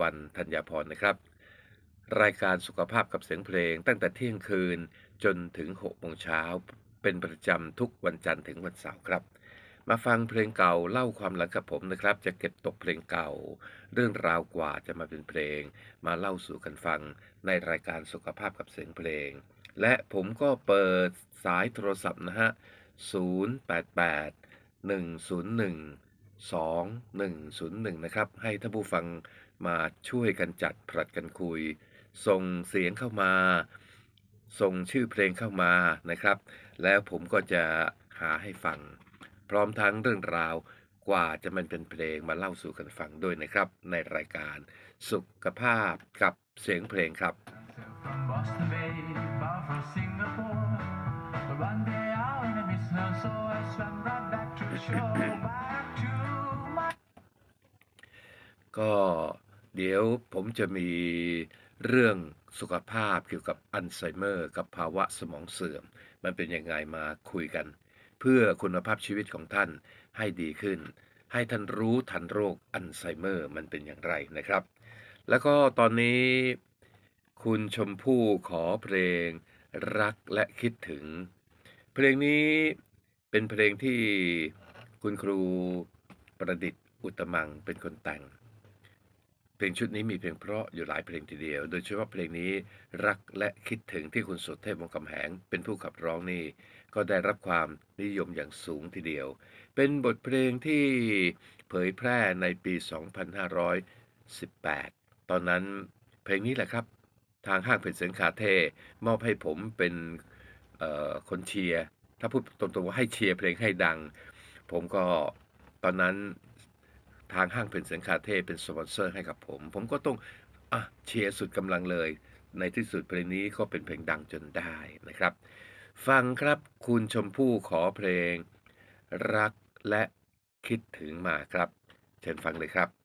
วันธัญพรนะครับ รายการสุขภาพกับเสียงเพลงตั้งแต่เที่ยงคืนจนถึง6โมงเช้าเป็นประจำทุกวันจันทร์ถึงวันเสาร์ครับ มาฟังเพลงเก่าเล่าความหลังกับผมนะครับ จะเก็บตกเพลงเก่า เรื่องราวกว่าจะมาเป็นเพลง มาเล่าสู่กันฟังในรายการสุขภาพกับเสียงเพลง และผมก็เปิดสายโทรศัพท์นะฮะ 088 101 2101 นะครับ ให้ท่านผู้ฟัง มาช่วยกันจัดผลัดกันคุย ส่งเสียงเข้ามา ส่งชื่อเพลงเข้ามานะครับ แล้วผมก็จะหาให้ฟัง พร้อมทั้งเรื่องราวกว่าจะมันเป็นเพลงมาเล่าสู่กันฟังด้วยนะครับ ในรายการสุขภาพกับเสียงเพลงครับ From Boston Bay, far from Singapore. But one day out in the mist snow, so I swam right back to the shore, back to my ก็ เดี๋ยวผมจะมีเรื่องสุขภาพเกี่ยวกับอัลไซเมอร์ กับภาวะสมองเสื่อม มันเป็นยังไงมาคุยกัน เพื่อคุณภาพชีวิตของท่านให้ดีขึ้น ให้ท่านรู้ทันโรคอัลไซเมอร์มันเป็นอย่างไรนะครับ แล้วก็ตอนนี้คุณชมพู่ขอเพลงรักและคิดถึง เพลงนี้เป็นเพลงที่คุณครูประดิษฐ์อุตมังเป็นคนแต่ง ลงชุดนี้มีเพลงเพราะอยู่หลายเพลงทีเดียว โดยเฉพาะเพลงนี้รักและคิดถึงที่คุณสุเทพวงกำแหง เป็นผู้ขับร้องนี่ก็ได้รับความนิยมอย่างสูงทีเดียว เป็นบทเพลงที่เผยแพร่ในปี 2518 ตอนนั้นเพลงนี้แหละครับ ทางห้างเพนเสียงคาเท่มอบให้ผมเป็นคนเชียร์ ถ้าพูดตรงๆว่าให้เชียร์เพลงให้ดัง ผมก็ตอนนั้น ทางห้างเพนเสียงคาเท่เป็นสปอนเซอร์ให้กับผม ผมก็ต้องอะเชียร์สุดกำลังเลย ในที่สุดเพลงนี้ก็เป็นเพลงดังจนได้นะครับ ฟังครับคุณชมพู่ขอเพลง รักและคิดถึงมาครับ เชิญฟังเลยครับ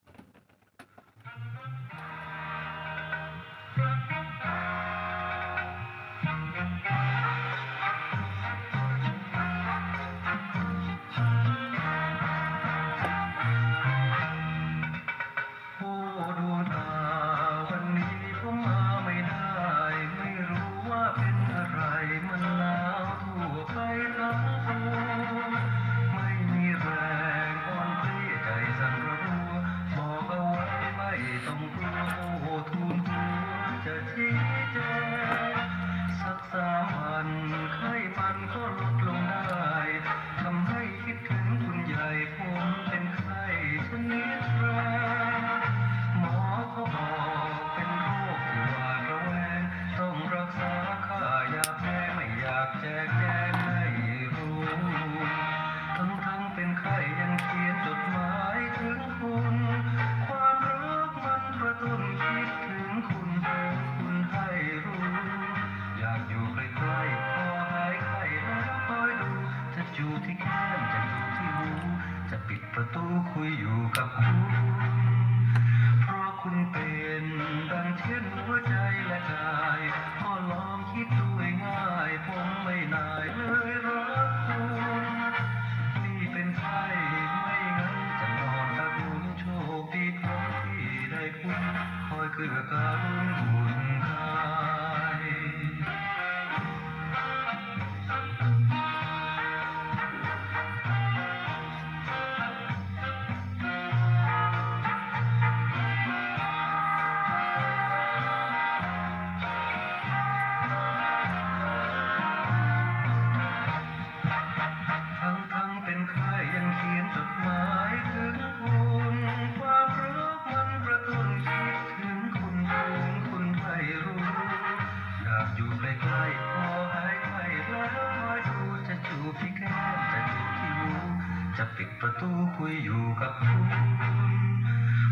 จะปิดประตูคุยอยู่กับคุณ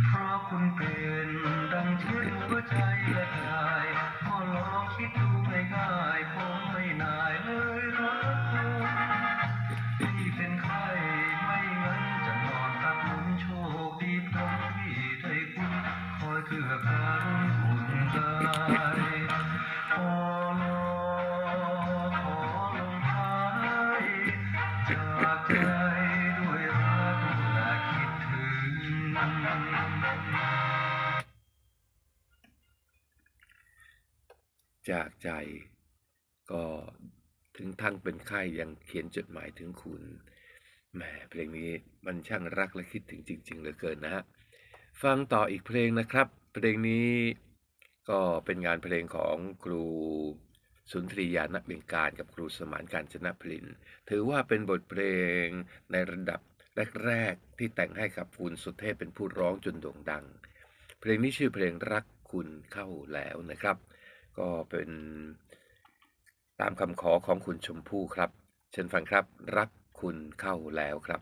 เพราะคุณเป็นดังเช่นหัวใจและกายก็ลองคิดดูง่ายๆผมไม่นายเลยรักคุณที่เป็นไข้ไม่งั้นจะนอนตับหนุนโชคดีพราะที่ได้คุณคอยเกื้อการุณอุ่นกายขอรอขอลงท้จากใจ จากใจ ก็ถึงทั้งเป็นไข้ยังเขียนจดหมายถึงคุณแหมเพลงนี้มันช่างรักและคิดถึงจริง ๆเหลือเกินนะฮะฟังต่ออีกเพลงนะครับ เพลงนี้ก็เป็นงานเพลงของครูสุนทรียานเบียงการกับครูสมานการจนะพลิน ถือว่าเป็นบทเพลงในระดับแรกๆที่แต่งให้กับคุณสุเทพเป็นผู้ร้องจนโด่งดัง เพลงนี้ชื่อเพลงรักคุณเข้าแล้วนะครับ ก็เป็นตามคำขอของคุณชมพู่ครับ เชิญฟังครับ รักคุณเข้าแล้วครับ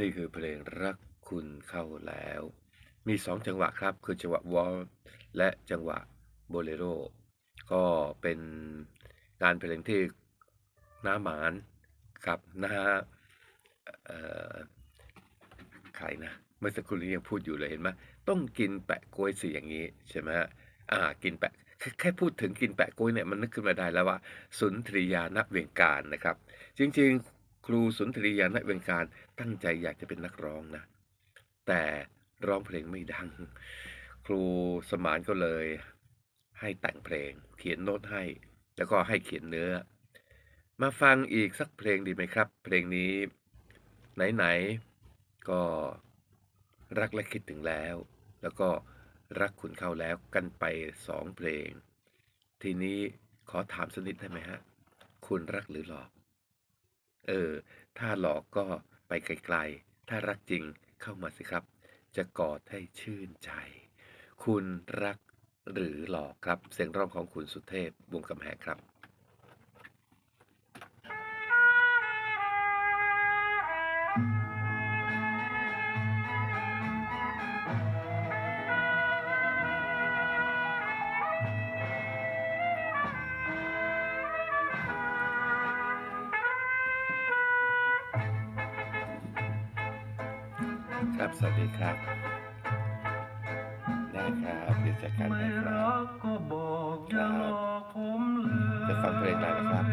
นี่คือเพลงรักคุณเข้าแล้ว มีสองจังหวะครับ คือจังหวะวอลและจังหวะโบเลโรก็เป็นงานเพลงที่น้าหมานครับน้าใครนะ เมื่อสักครู่นี้ยังพูดอยู่เลยเห็นไหมต้องกินแปะกล้วยสิอย่างนี้ใช่ไหมฮะอ่ากินแปะแค่พูดถึงกินแปะกล้วยเนี่ยมันนึกขึ้นมาได้แล้วว่า สุนทรียาณเวียงการนะครับ จริงๆ รูสุนทรียาณเวียงการตั้งใจอยากจะเป็นนักร้องนะ แต่ร้องเพลงไม่ดัง ครูสมานก็เลย ให้แต่งเพลง เขียนโน้ตให้ แล้วก็ให้เขียนเนื้อ มาฟังอีกสักเพลงดีไหมครับ เพลงนี้ไหนๆก็รักและคิดถึงแล้ว แล้วก็รักคุณเข้าแล้วกันไปสองเพลง ทีนี้ขอถามสนิดได้ไหมฮะ คุณรักหรือหลอก เออ ถ้าหลอกก็ไปไกลๆ ถ้ารักจริงเข้ามาสิครับ จะกอดให้ชื่นใจ คุณรักหรือหลอกครับ เสียงร้องของคุณสุเทพวงกำแหงครับ ครับสวัสดีครับ ได้ครับเดี๋ยวจัดการไม่ให้ครัรับกก็บอกคอย่ารัหลบอกผมเลยจะฟังเพลงได้นะครับ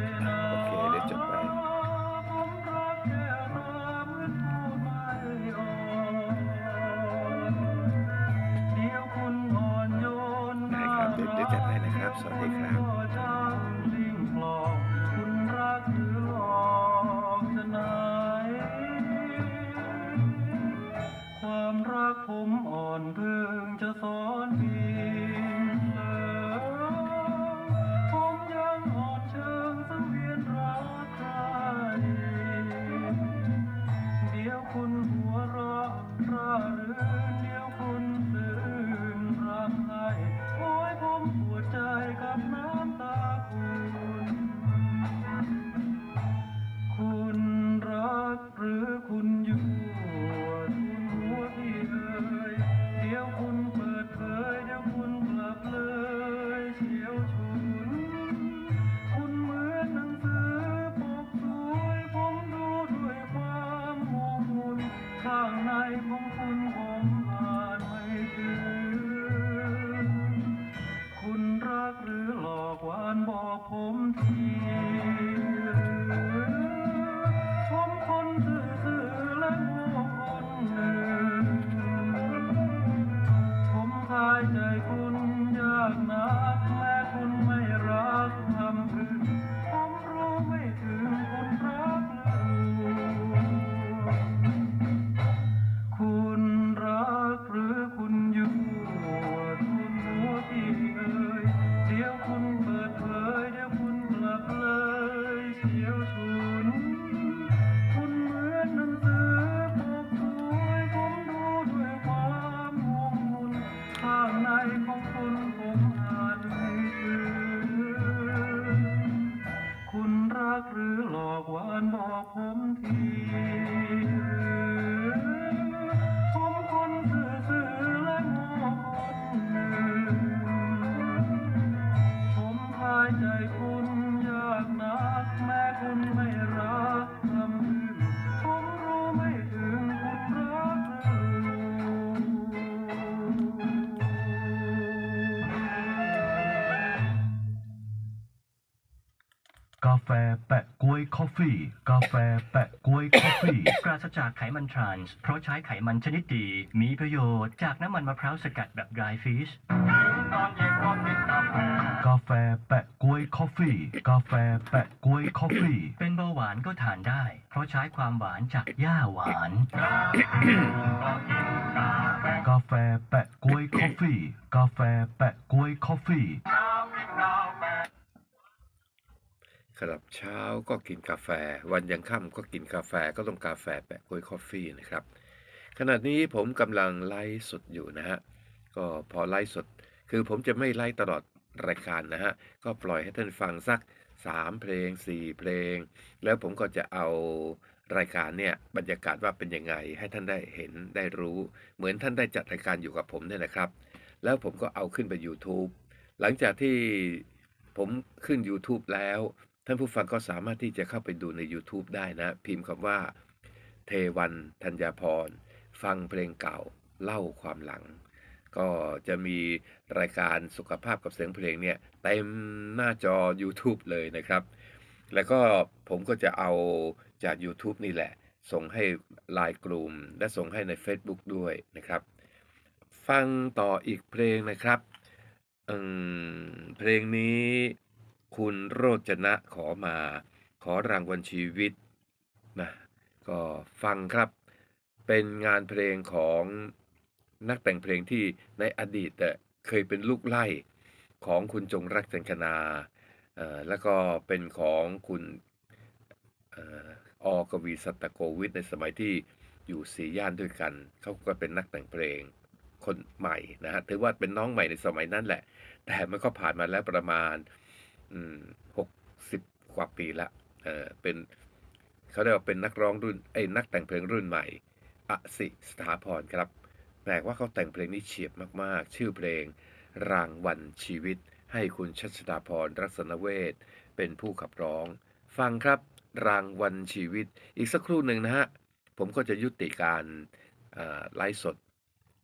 คุณหัวเราะร่าเริงเดี๋ยวคนตื่นรักใครโอ้ยผมปวดใจกับน้ำ แฟแปะกล้วยคอฟฟี่ กาแฟแปะกล้วยคอฟฟี่ ปราศจากไขมันทรานส์ เพราะใช้ไขมันชนิดดี มีประโยชน์จากน้ำมันมะพร้าวสกัดแบบ dry fish กาแฟแปะกล้วยคอฟฟี่ กาแฟแปะกล้วยคอฟฟี่ เป็นเบาหวานก็ทานได้ เพราะใช้ความหวานจากหญ้าหวาน กาแฟแปะกล้วยคอฟฟี่ กาแฟแปะกล้วยคอฟฟี่ ครับเช้าก็กินกาแฟ วันยังค่ำก็กินกาแฟก็ต้องกาแฟแปะกล้วยคอฟฟี่นะครับ ขณะนี้ผมกำลังไลฟ์สดอยู่นะฮะ ก็พอไลฟ์สด คือผมจะไม่ไลฟ์ตลอดรายการนะฮะ ก็ปล่อยให้ท่านฟังสัก 3 เพลง 4 เพลง แล้วผมก็จะเอารายการเนี่ยบรรยากาศว่าเป็นยังไง ให้ท่านได้เห็นได้รู้ เหมือนท่านได้จัดรายการอยู่กับผมเนี่ยนะครับ แล้วผมก็เอาขึ้นไป YouTube หลังจากที่ผมขึ้น YouTube แล้ว ท่านผู้ฟังก็สามารถที่จะเข้าไปดูใน YouTube ได้นะ พิมพ์คำว่า เทวันธัญญาพร ฟังเพลงเก่าเล่าความหลัง ก็จะมีรายการสุขภาพกับเสียงเพลงเนี่ย เต็มหน้าจอ YouTube เลยนะครับ แล้วก็ผมก็จะเอาจาก YouTube นี่แหละ ส่งให้ไลน์กลุ่ม และส่งให้ใน Facebook ด้วยนะครับ ฟังต่ออีกเพลงนะครับเพลงนี้ คุณโรจนะขอมา ขอรางวัลชีวิตนะก็ฟังครับ เป็นงานเพลงของนักแต่งเพลงที่ในอดีตเคยเป็นลูกไล่ของคุณจงรักจันคนาแล้วก็เป็นของคุณออกวีสัตตโกวิทในสมัยที่อยู่สีย่านด้วยกัน เขาก็เป็นนักแต่งเพลงคนใหม่นะฮะถือว่าเป็นน้องใหม่ในสมัยนั้นแหละ แต่มันก็ผ่านมาแล้วประมาณ หกสิบกว่าปีละเออเป็นเขาเรียกว่าเป็นนักร้องรุ่นไอ้นักแต่งเพลงรุ่นใหม่อสิสถาพรครับแปลกว่าเขาแต่งเพลงนี้เฉียบมากๆ ชื่อเพลง รางวัลชีวิต ให้คุณชัชดาพรรัศนเวทเป็นผู้ขับร้อง ฟังครับ รางวัลชีวิต อีกสักครู่หนึ่งนะฮะ ผมก็จะยุติการไลฟ์สด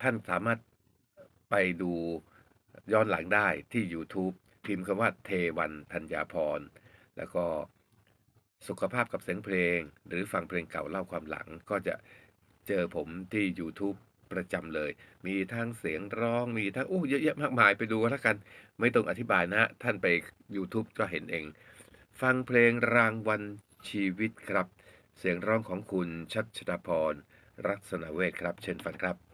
ท่านสามารถไปดูย้อนหลังได้ที่ YouTube พิมพ์คำว่าเทวันธัญญาพร แล้วก็สุขภาพกับเสียงเพลง หรือฟังเพลงเก่าเล่าความหลังก็จะเจอผมที่ YouTube ประจำเลย มีทั้งเสียงร้องมีทั้งโอ้เยอะแยะมากมายไปดูกันแล้วกัน ไม่ต้องอธิบายนะฮะท่านไป YouTube ก็เห็นเอง ฟังเพลงรางวัลชีวิตครับ เสียงร้องของคุณชัชดาพร รัศนเวทครับ เชิญฟังครับ